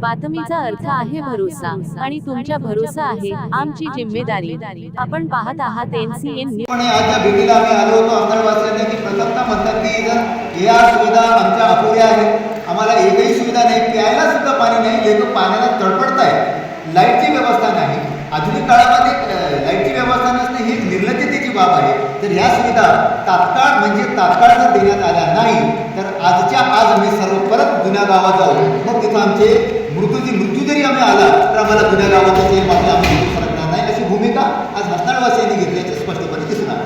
बातमीचा अर्थ आहे भरोसा आणि तुमच्या भरोसा आहे आमची जिम्मेदारी. आपण पाहत आहात एनसीएन न्यूज आज या भेटीला आम्ही आलो होतो की प्रथमतः म्हणतात की जर या सुविधा आमच्या अपुऱ्या आहेत. आम्हाला एकही सुविधा नाही प्यायला सुद्धा पाणी नाही लोक पाण्याला तडपडत आहेत लाईटची व्यवस्था नाही. आधुनिक काळामध्ये लाईटची व्यवस्था नसणे ही निर्लज्जतेची बाब आहे. तर ह्या सुविधा तात्काळ म्हणजे तात्काळ जर देण्यात आल्या नाही तर आजच्या आज आम्ही सर्व जुन्या गावात जाऊ. मग तिथं आमचे मृत्यूची मृत्यू जरी आम्ही आला तर आम्हाला जुन्या गावातच येईल मात्र आम्ही तिथे सरकणार नाही. अशी भूमिका आज हसनाळवासियांनी घेतल्याचे स्पष्टपणे दिसून आलं.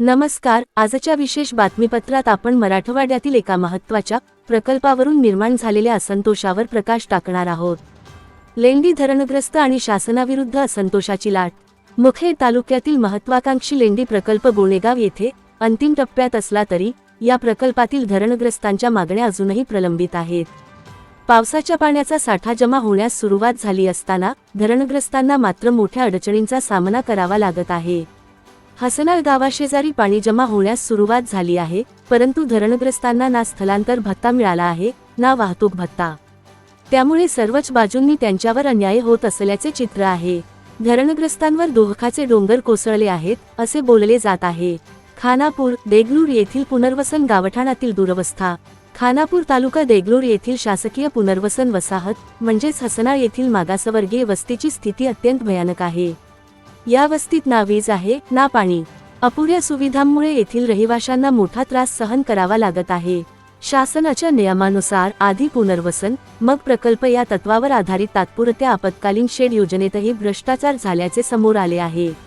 नमस्कार. आजच्या विशेष बातमीपत्रात आपण मराठवाड्यातील एका महत्त्वाच्या प्रकल्पावरून निर्माण झालेल्या असंतोषावर प्रकाश टाकणार आहोत. लेंडी धरणग्रस्त आणि शासनाविरुद्ध असंतोषाची लाट. मुखेड तालुक्यातील महत्वाकांक्षी लेंडी प्रकल्प गुणेगाव येथे अंतिम टप्प्यात असला तरी या प्रकल्पातील धरणग्रस्तांच्या मागण्या अजूनही प्रलंबित आहेत. पावसाच्या पाण्याचा साठा जमा होण्यास सुरुवात झाली असताना धरणग्रस्तांना मात्र मोठ्या अडचणींचा सामना करावा लागत आहे. हसनाळ गावाशेजारी पाणी जमा होण्यास सुरुवात झाली आहे परंतु धरणग्रस्तांना ना स्थलांतर भत्ता मिळाला आहे ना वाहतूक भत्ता. त्यामुळे सर्वच बाजूंनी त्यांच्यावर अन्याय होत असल्याचे चित्र आहे. धरणग्रस्तांवर दोहखाचे डोंगर कोसळले आहेत असे बोलले जात आहे. खानापूर देगलूर येथील पुनर्वसन गावठाणातील दुरवस्था. खानापूर तालुका देगलूर येथील शासकीय पुनर्वसन वसाहत म्हणजेच हसनाळ येथील मागासवर्गीय वस्तीची स्थिती अत्यंत भयानक आहे. या वस्तीत ना वीज आहे ना पाणी. अपुऱ्या सुविधांमुळे येथील रहिवाशांना मोठा त्रास सहन करावा लागत आहे. शासनाच्या नियमानुसार आधी पुनर्वसन मग प्रकल्प या तत्वावर आधारित तात्पुरत्या आपत्कालीन शेड योजनेतही भ्रष्टाचार झाल्याचे समोर आले आहे.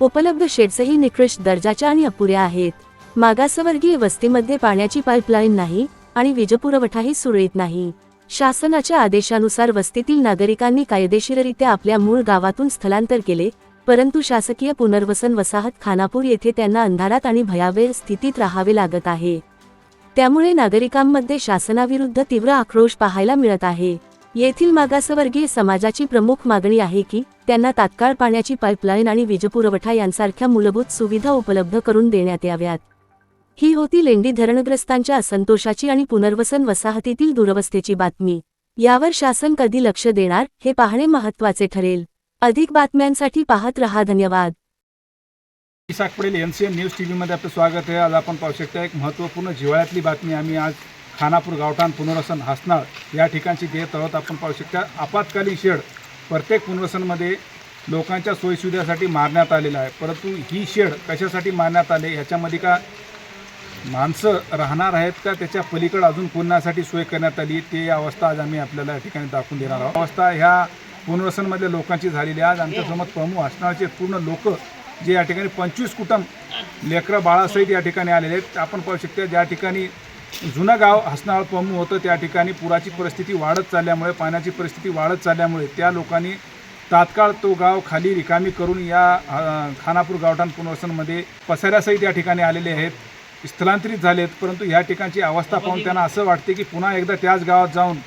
उपलब्ध शेड्सही निकृष्ट दर्जाच्या आणि अपुऱ्या आहेत. मागासवर्गीय वस्तीमध्ये पाण्याची पाईपलाईन नाही आणि वीजपुरवठाही सुरळीत नाही. शासनाच्या आदेशानुसार वस्तीतील नागरिकांनी कायदेशीररित्या आपल्या मूळ गावातून स्थलांतर केले परंतु शासकीय पुनर्वसन वसाहत खानापूर येथे त्यांना अंधारात आणि भयावह स्थितीत राहावे लागत आहे. त्यामुळे नागरिकांमध्ये शासनाविरुद्ध तीव्र आक्रोश पाहायला मिळत आहे. येथील मागासवर्गीय समाजाची प्रमुख मागणी आहे की त्यांना तात्काळ पाण्याची पाईपलाईन आणि वीजपुरवठा यांसारख्या मूलभूत सुविधा उपलब्ध करून देण्यात याव्यात. ही होती लेंडी धरणग्रस्तांच्या असंतोषाची आणि पुनर्वसन वसाहतीतील दुरवस्थेची बातमी. यावर शासन कधी लक्ष देणार हे पाहणे महत्त्वाचे ठरेल. अधिक बातम्यांसाठी पाहत रहा धन्यवाद. Isak Padel N C M news T व्हीमध्ये आपलं स्वागत आहे. आज आपण पाहू शकता एक महत्त्वपूर्ण जिव्हाळ्यातली बातमी आम्ही आज खानापूर गावठाण पुनर्वसन हासनाळ या ठिकाणची देत आहोत आपण पाहू शकता. आपत्कालीन शेड प्रत्येक पुनर्वसनमध्ये लोकांच्या सोयीसुविधासाठी मारण्यात आलेलं आहे. परंतु ही शेड कशासाठी मारण्यात आले? ह्याच्यामध्ये का माणसं राहणार आहेत का? त्याच्या पलीकडे अजून पुन्हासाठी सोय करण्यात आली? ते अवस्था आज आम्ही आपल्याला या ठिकाणी दाखवून देणार आहोत. अवस्था ह्या पुनर्वसनमधल्या लोकांची झालेली आहे. आज आमच्यासमोर प्रमुख असणारचे पूर्ण लोक जे या ठिकाणी पंचवीस कुटुंब लेकरं बाळासहित या ठिकाणी आलेले आहेत. आपण पाहू शकता ज्या ठिकाणी जुनं गाव हसनाळ पमू होतं त्या ठिकाणी. पुराची परिस्थिती वाढत चालल्यामुळे पाण्याची परिस्थिती वाढत चालल्यामुळे त्या लोकांनी तात्काळ तो गाव खाली रिकामी करून या खानापूर गावठाण पुनर्वसनमध्ये पसाऱ्यासहित या ठिकाणी आलेले आहेत. स्थलांतरित झालेत परंतु ह्या ठिकाणची अवस्था पाहून त्यांना असं वाटते की पुन्हा एकदा त्याच गावात जाऊन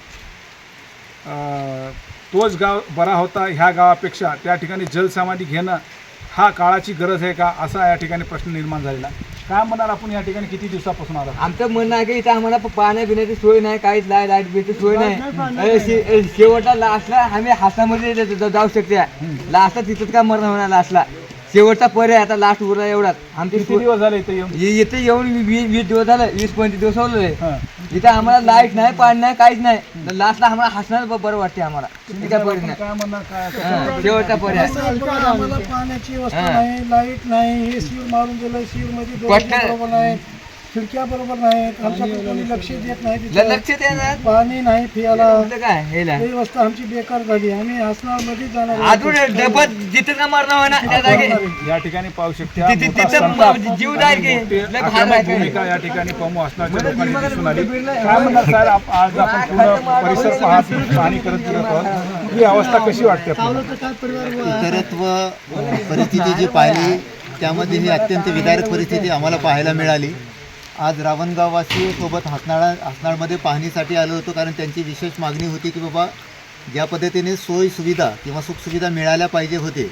तोच गाव बरा होता ह्या गावापेक्षा त्या ठिकाणी जलसमाधी घेणं हा काळाची गरज आहे का असा या ठिकाणी प्रश्न निर्माण झालेला आहे. काय म्हणणार आपण या ठिकाणी? किती दिवसापासून आला आमचं म्हणणं आहे की इथं आम्हाला प- पाण्या पिण्याची सोय नाही काहीच लाइट लाइट बिलची सोय नाही. अरे शे- अरे शेवटला लास्टला आम्ही हातामध्ये जा- जा- जाऊ शकते. लास्टला तिथंच का मरण होणार लास्टला? शेवटचा पर्याय आता लास्ट उरला एवढाच. आमची किती सोय- दिवस झाले इथे येऊन? इ- इथे येऊन वी- वीस वीस दिवस झालं वीस पंचवीस दिवस होले हां. इथं आम्हाला लाइट नाही पाणी नाही काहीच नाही. लास्टला आम्हाला हसणार ब- बरं वाटते आम्हाला. पर्याय नाही काय म्हणणार काय हां, शेवटचा पर्याय आम्हाला पाण्याची व्यवस्था हा. नाही लाइट नाही हे शिव मारून दिलं शिवमध्ये पटकन- बरोबर नाही. खिडक्या बरोबर नाहीत आमच्याकडे कोणी लक्ष देत नाही तिथं. लक्ष पाणी नाही पियाला. काय? व्यवस्था आमची बेकार झाली. आम्ही हसनाळमध्ये जाणार अजून डबल जिथं का मरणं होणार त्या जागी. या ठिकाणी पाहू शकता. तिथे- मोठा तिथं संताप. म- जीव जाईल की? आणि मोठी लय भार आक्रमक आहे. भूमिका या ठिकाणी पमू असणाऱ्या मला लोकांनी बिलमध्ये दिसून आली. बिलमध्ये काय म्हणणार सर आप- आज आपण पूर्ण परिसर पाहत पाहणी करत आहोत. ही अवस्था कशी वाटते आपल्याला? इतरत्व परिस्थिती जी पाहिली त्यामध्ये ही अत्यंत विदारक परिस्थिती आम्हाला पाहायला मिळाली. आज रावणगाववासी सोबत हसनाळा हसनाळमध्ये पाहणीसाठी आलो होतो कारण त्यांची विशेष मागणी होती की बाबा ज्या पद्धतीने सोय सुविधा किंवा सुखसुविधा मिळाल्या पाहिजे होते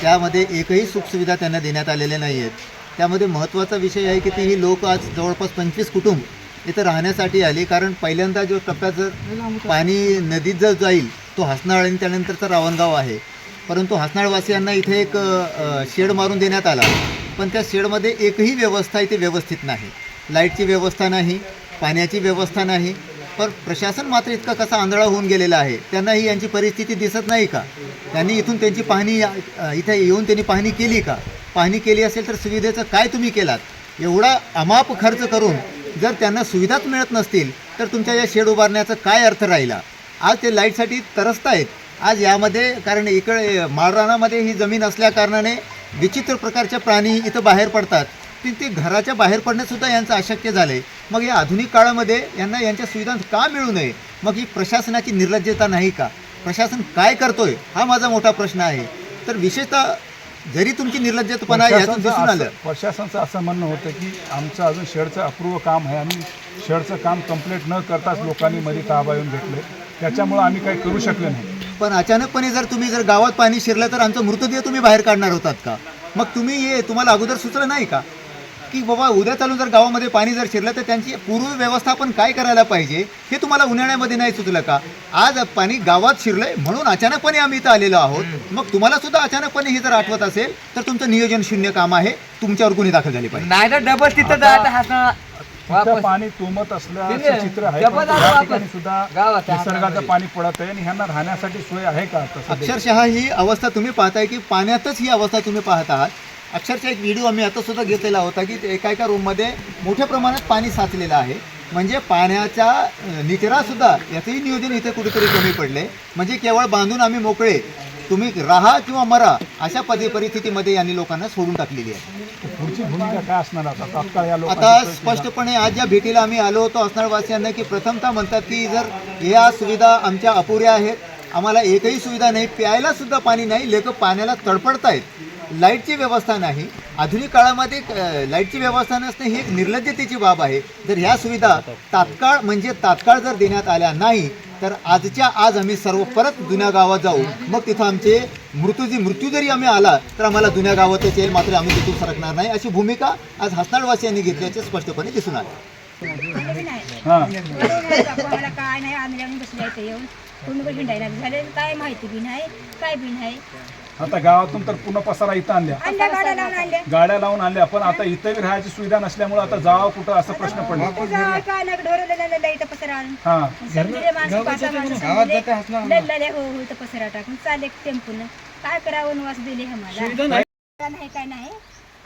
त्यामध्ये एकही सुखसुविधा त्यांना देण्यात आलेल्या नाही आहेत त्यामध्ये महत्त्वाचा विषय आहे की ती ही लोक आज जवळपास पंचवीस कुटुंब इथं राहण्यासाठी आली. कारण पहिल्यांदा जो टप्प्याचं पाणी नदीत जर जाईल तो हसनाळ आणि त्यानंतरचा रावणगाव आहे. परंतु हसनाळवासियांना इथे एक शेड मारून देण्यात आला. पण त्या शेडमध्ये एकही व्यवस्था इथे व्यवस्थित नाही. लाईटची व्यवस्था नाही पाण्याची व्यवस्था नाही पण प्रशासन मात्र इतका कसा आंधळा होऊन गेलेला आहे त्यांनाही यांची परिस्थिती दिसत नाही का? त्यांनी इथून त्यांची पाहणी इथे येऊन त्यांनी पाहणी केली का? पाहणी केली असेल तर सुविधेचं काय तुम्ही केलात? एवढा अमाप खर्च करून जर त्यांना सुविधाच मिळत नसतील तर तुमच्या या शेड उभारण्याचा काय अर्थ राहिला? आज ते लाईटसाठी तरसत आहेत. आज यामध्ये कारण इकडे माळरानामध्ये ही जमीन असल्याकारणाने विचित्र प्रकारचे प्राणी इथं बाहेर पडतात. ते ते घराच्या बाहेर पडणंसुद्धा यांचं अशक्य झालं आहे मग या आधुनिक काळामध्ये यांना यांच्या सुविधा का मिळू नये? मग ही प्रशासनाची निर्लज्जता नाही का? प्रशासन काय करतोय? हा माझा मोठा प्रश्न आहे. तर विशेषतः जरी तुमची निर्लज्जतपणा यातून दिसून आलं. प्रशासनचं असं म्हणणं होतं की आमचं अजून शेडचं अपूर्व काम आहे आणि शेडचं काम कंप्लीट न करताच लोकांनी मध्ये ताबा येऊन घेतले. त्याच्यामुळं आम्ही काही करू शकलो नाही. पण अचानकपणे जर तुम्ही जर गावात पाणी शिरलं तर आमचा मृतदेह तुम्ही बाहेर काढणार होतात का? मग तुम्ही ये तुम्हाला अगोदर सुचलं नाही का? की बाबा उद्या चालून जर गावामध्ये पाणी जर शिरलं तर त्यांची पूर्व व्यवस्थापन काय करायला पाहिजे हे तुम्हाला उन्हाळ्यामध्ये नाही सुचलं का आज पाणी गावात शिरलंय म्हणून अचानकपणे आम्ही इथं आलेलो आहोत मग तुम्हाला सुद्धा अचानकपणे हे जर आठवत असेल तर तुमचं नियोजन शून्य काम आहे तुमच्यावर गुन्हे दाखल झाले पाहिजे नाही तर डबल तिथं वापस पाणी तुंबत असल्याचं तिथे चित्र आहे पण. ठिकाणी सुद्धा निसर्गाचं. पाणी पडत आहे आणि ह्यांना राहण्यासाठी सोय आहे का आता सध्या? अक्षरशः ही अवस्था तुम्ही पाहताय की पाण्यातच ही अवस्था तुम्ही पाहत आहात अक्षरशः एक व्हिडिओ आम्ही आता सुद्धा घेतलेला होता की एका एका रूममध्ये मोठ्या प्रमाणात पाणी साचलेलं आहे. म्हणजे पाण्याचा अं, निचरा सुद्धा याचंही नियोजन इथे कुठेतरी कमी पडले. म्हणजे केवळ बांधून आम्ही मोकळे तुम्ही राहा किंवा मरा अशा पदी परिस्थितीमध्ये यांनी लोकांना सोडून टाकलेली आहे. पुढची भूमिका काय असणार आता? तात्काळ या. स्पष्टपणे आज या भेटीला आम्ही आलो होतो असणारवासियांना की प्रथमतः म्हणतात की जर या सुविधा आमच्या अपुऱ्या आहेत आम्हाला एकही सुविधा नाही प्यायला सुद्धा पाणी नाही लेकं पाण्याला तडपडतायत. लाईटची व्यवस्था नाही. आधुनिक काळामध्ये लाईटची व्यवस्था नसणे ही एक निर्लज्जतेची बाब आहे. जर ह्या सुविधा तात्काळ म्हणजे तात्काळ जर देण्यात आल्या नाही तर आजच्या आज आम्ही सर्व परत जुन्या गावात जाऊ. मग तिथं आमचे मृत्यू जी मृत्यू जरी आम्ही आला तर आम्हाला जुन्या गावातच येईल मात्र आम्ही तिथून सरकणार नाही. अशी भूमिका आज हसनाळवासियांनी घेतल्याचे स्पष्टपणे दिसून आले. हां. काय नाही आम्ही येऊन. झाले काय माहिती बी नाही काय बी नाही. आता गावातून तर पूर्ण पसारा इथं आणल्या. गाड्या लावून आणल्या. पण आता इथं बी राहायची सुविधा नसल्यामुळे आता जावं कुठं असं प्रश्न पडला. काय हां. हो हो करावं वास दिले आम्हाला नाही काय नाही.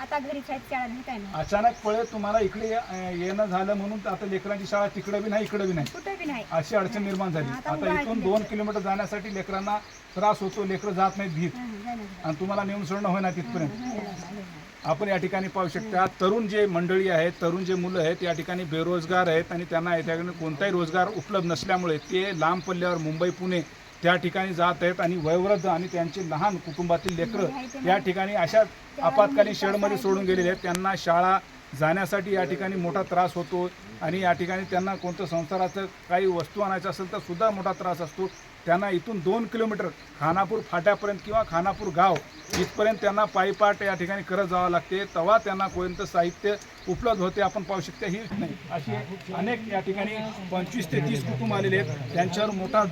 आता घरी शाळेत शाळा नाही काय नाही. अचानक पळे तुम्हाला इकडे येणं झालं म्हणून आता लेकरांची शाळा तिकडे बी नाही इकडे बी नाही. कुठं बी नाही. अशी अडचण निर्माण झाली. आता इथून आहे दोन किलोमीटर जाण्यासाठी लेकरांना त्रास होतो लेकरं जात नाहीत भीत. हं, जाय ना. आणि तुम्हाला नेऊन सोडणं होईना तिथपर्यंत. आपण या ठिकाणी पाहू शकता तरुण जे मंडळी आहेत तरुण जे मुलं आहेत या ठिकाणी बेरोजगार आहेत आणि त्यांना या ठिकाणी कोणताही रोजगार उपलब्ध नसल्यामुळे ते लांब पल्ल्यावर मुंबई पुणे त्या ठिकाणी जात आहेत आणि वयोवृद्ध आणि त्यांचे लहान कुटुंबातील लेकरं या ठिकाणी अशा आपत्कालीन शेडमध्ये सोडून गेलेले आहेत. त्यांना शाळा जाण्यासाठी या ठिकाणी मोठा त्रास होतो आणि या ठिकाणी त्यांना कोणतं संसाराचं काही वस्तू आणायचं असेल तर सुद्धा मोठा त्रास असतो. त्यांना इथून दोन किलोमीटर खानापूर फाट्यापर्यंत किंवा खानापूर गाव इथपर्यंत त्यांना पायपाट या ठिकाणी करत जावं लागते. तेव्हा त्यांना कोणतं साहित्य उपलब्ध होते आपण पाहू शकते. ही नाही अशी अनेक या ठिकाणी पंचवीस ते तीस कुटुंब आलेले आहेत. त्यांच्यावर मोठा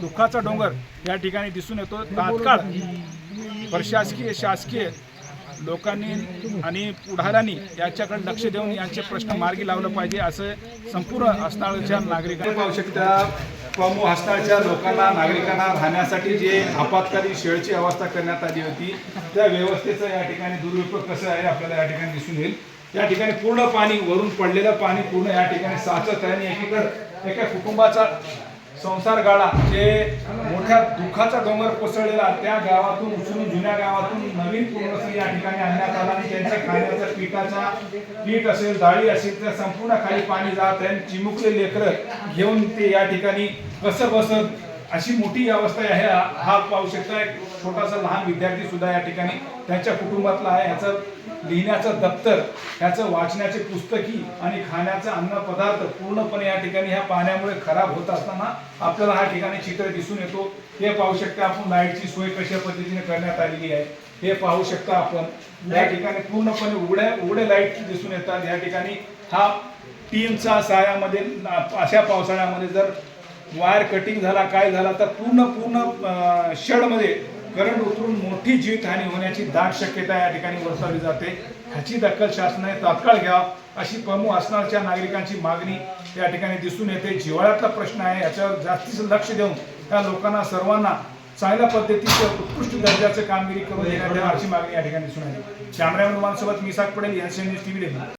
दुःखाचा डोंगर या ठिकाणी दिसून येतो. तात्काळ प्रशासकीय शासकीय लोकांनी आणि पुढाऱ्यांनी याच्याकडे लक्ष देऊन यांचे प्रश्न मार्गी लावलं पाहिजे असं संपूर्ण हस्ताळच्या नागरिकांनी पाहू शकता हस्ताळच्या लोकांना नागरिकांना राहण्यासाठी जे आपत्कालीन शेळची व्यवस्था करण्यात आली होती त्या व्यवस्थेचं या ठिकाणी दुरुपयोग कसं आहे आपल्याला या ठिकाणी दिसून येईल. या ठिकाणी पूर्ण पाणी वरून पडलेलं पाणी पूर्ण या ठिकाणी साचत आहे आणि एकीकडे एका कुटुंबाचा संसार गाळा जे मोठ्या दुःखाचा डोंगर कोसळलेला त्या गावातून उचलून जुन्या गावातून नवीन पूर्ण या ठिकाणी आणण्यात आला आणि त्यांच्या खाण्याचा पिठाचा पीठ असेल डाळी असेल तर संपूर्ण खाली पाणी जात आहे. चिमुकले लेकरं घेऊन ते या ठिकाणी कसं बसत अशी मोठी अवस्था आहे. हा- पाहू शकता एक छोटासा लहान विद्यार्थी सुद्धा या ठिकाणी त्यांच्या कुटुंबातला आहे. याचं लिहिण्याचं दप्तर ह्याचं वाचण्याचे पुस्तकी आणि खाण्याचा अन्न पदार्थ पूर्णपणे या ठिकाणी ह्या पाण्यामुळे खराब होत असताना आपल्याला हा ठिकाणी चित्र दिसून येतो. हे पाहू शकता आपण लाईटची सोय कशा पद्धतीने करण्यात आलेली आहे. हे पाहू शकता आपण. या ठिकाणी पूर्णपणे उघड्या उघडे लाइट दिसून येतात. या ठिकाणी हा टीमचा सायामध्ये अशा पावसाळ्यामध्ये जर वायर कटिंग झाला काय झाला तर पूर्ण पूर्ण शेडमध्ये करंट उतरून मोठी जीवितहानी होण्याची दाट शक्यता या ठिकाणी वर्तवली जाते. ह्याची दखल शासनाने तात्काळ घ्या अशी प्रमुख असणारच्या नागरिकांची मागणी या ठिकाणी दिसून येते. जिव्हाळ्यातला प्रश्न आहे याच्यावर जास्तीचं लक्ष देऊन त्या लोकांना सर्वांना चांगल्या पद्धतीचं उत्कृष्ट दर्जाचं कामगिरी करून देण्यात यावी अशी मागणी या ठिकाणी दिसून आली कॅमेरामॅन सोबत मिसाक पडेल एनसीएन न्यूज टीव्ही